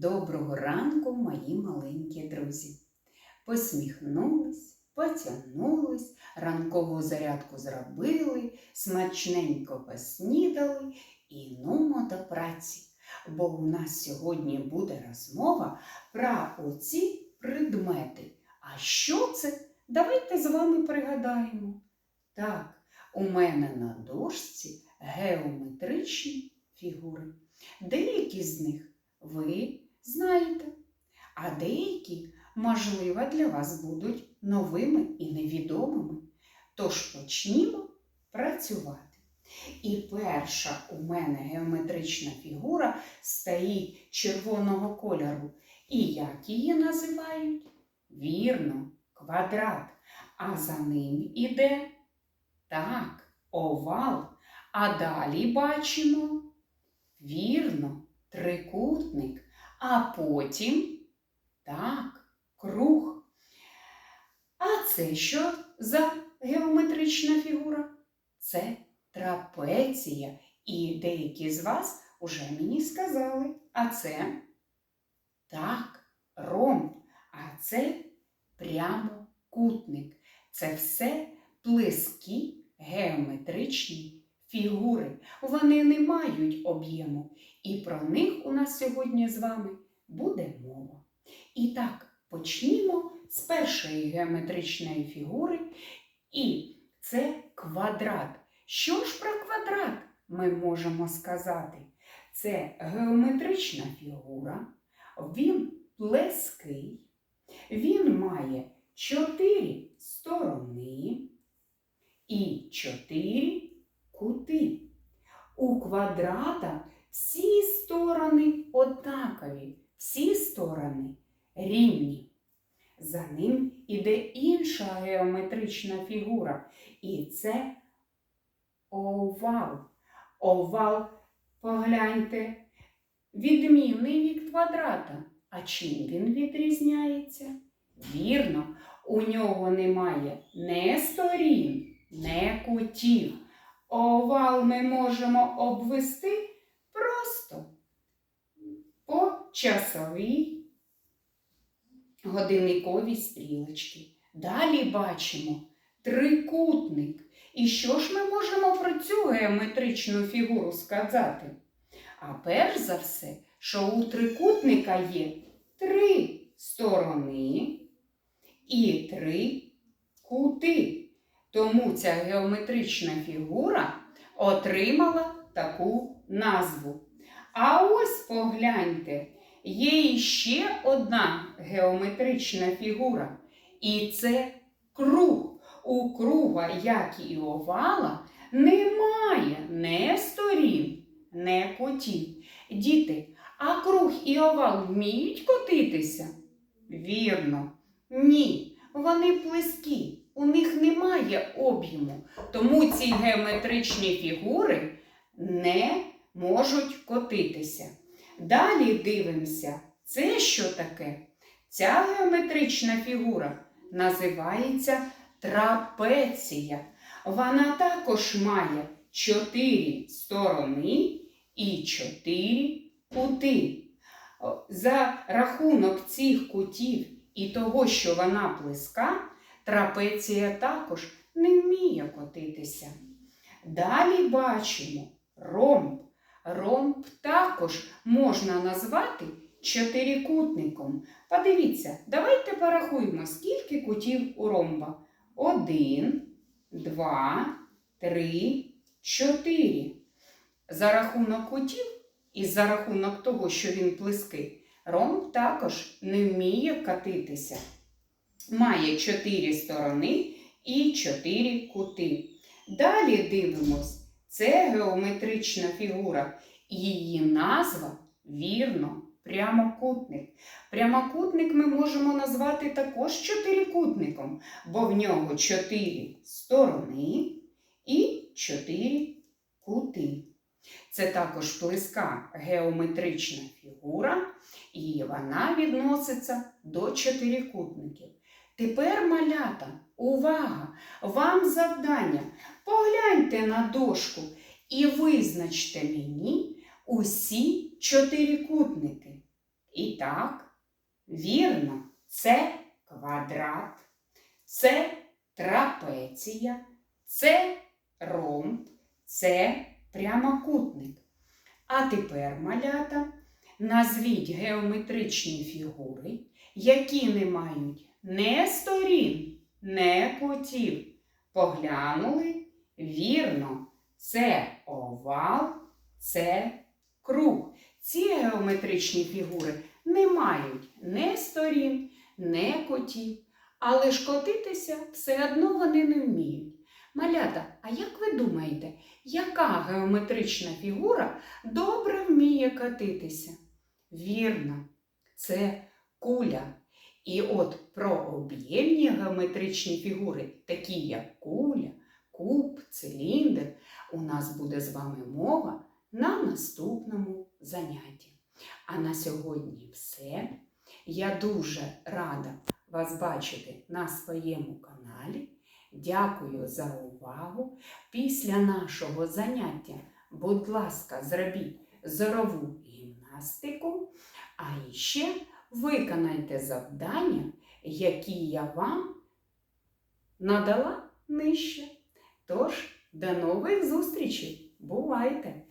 Доброго ранку, мої маленькі друзі. Посміхнулись, потягнулись, ранкову зарядку зробили, смачненько поснідали і нумо до праці. Бо у нас сьогодні буде розмова про оці предмети. А що це? Давайте з вами пригадаємо. Так, у мене на дошці геометричні фігури. Деякі з них ви знаєте, а деякі, можливо, для вас будуть новими і невідомими. Тож почнімо працювати. І перша у мене геометрична фігура стоїть червоного кольору. І як її називають? Вірно, квадрат. А за ним іде так, овал. А далі бачимо вірно, а потім так, круг. А це що за геометрична фігура? Це трапеція. І деякі з вас уже мені сказали, а це так, ромб, а це прямокутник. Це все плескі геометричні фігури. Вони не мають об'єму, і про них у нас сьогодні з вами буде мова. І так, почнімо з першої геометричної фігури, і це квадрат. Що ж про квадрат ми можемо сказати? Це геометрична фігура, він плеский, він має чотири сторони і чотири кути. У квадрата всі сторони однакові, всі сторони рівні. За ним іде інша геометрична фігура, і це овал. Овал, погляньте, відмінний від квадрата. А чим він відрізняється? Вірно, у нього немає не сторін, не кутів. Овал ми можемо обвести просто по часовій годинниковій стрілочці. Далі бачимо трикутник. І що ж ми можемо про цю геометричну фігуру сказати? А перш за все, що у трикутника є три сторони і три кути. Тому ця геометрична фігура отримала таку назву. А ось погляньте, є іще одна геометрична фігура. І це круг. У круга, як і овала, немає не сторін, не котів. Діти, а круг і овал вміють котитися? Вірно, ні, вони плескі у них немає об'єму, тому ці геометричні фігури не можуть котитися. Далі дивимося, це що таке? Ця геометрична фігура називається трапеція. Вона також має чотири сторони і чотири кути. За рахунок цих кутів і того, що вона плеска, Трапеція також не вміє котитися. Далі бачимо ромб. Ромб також можна назвати чотирикутником. Подивіться, давайте порахуємо, скільки кутів у ромба. Один, два, три, чотири. За рахунок кутів і за рахунок того, що він плеский, ромб також не вміє катитися має чотири сторони і чотири кути. Далі дивимось, це геометрична фігура. Її назва вірно, прямокутник. Прямокутник ми можемо назвати також чотирикутником, бо в нього чотири сторони і чотири кути. Це також плеска геометрична фігура, і вона відноситься до чотирикутників. Тепер, малята, увага! Вам завдання. Погляньте на дошку і визначте мені усі чотирикутники. І так, вірно, це квадрат, це трапеція, це ромб, це прямокутник. А тепер, малята, назвіть геометричні фігури, які не мають не сторін, не кутів. Поглянули? Вірно, це овал, це круг. Ці геометричні фігури не мають не сторін, не котів, але ж котитися все одно вони не вміють. Малята, а як ви думаєте, яка геометрична фігура добре вміє катитися? Вірно, це куля. І от про об'ємні геометричні фігури, такі як куля, куб, циліндр, у нас буде з вами мова на наступному занятті. А на сьогодні все. Я дуже рада вас бачити на своєму каналі. Дякую за увагу. Після нашого заняття, будь ласка, зробіть зорову гімнастику, а ще виконайте завдання, які я вам надала нижче. Тож, до нових зустрічей! Бувайте!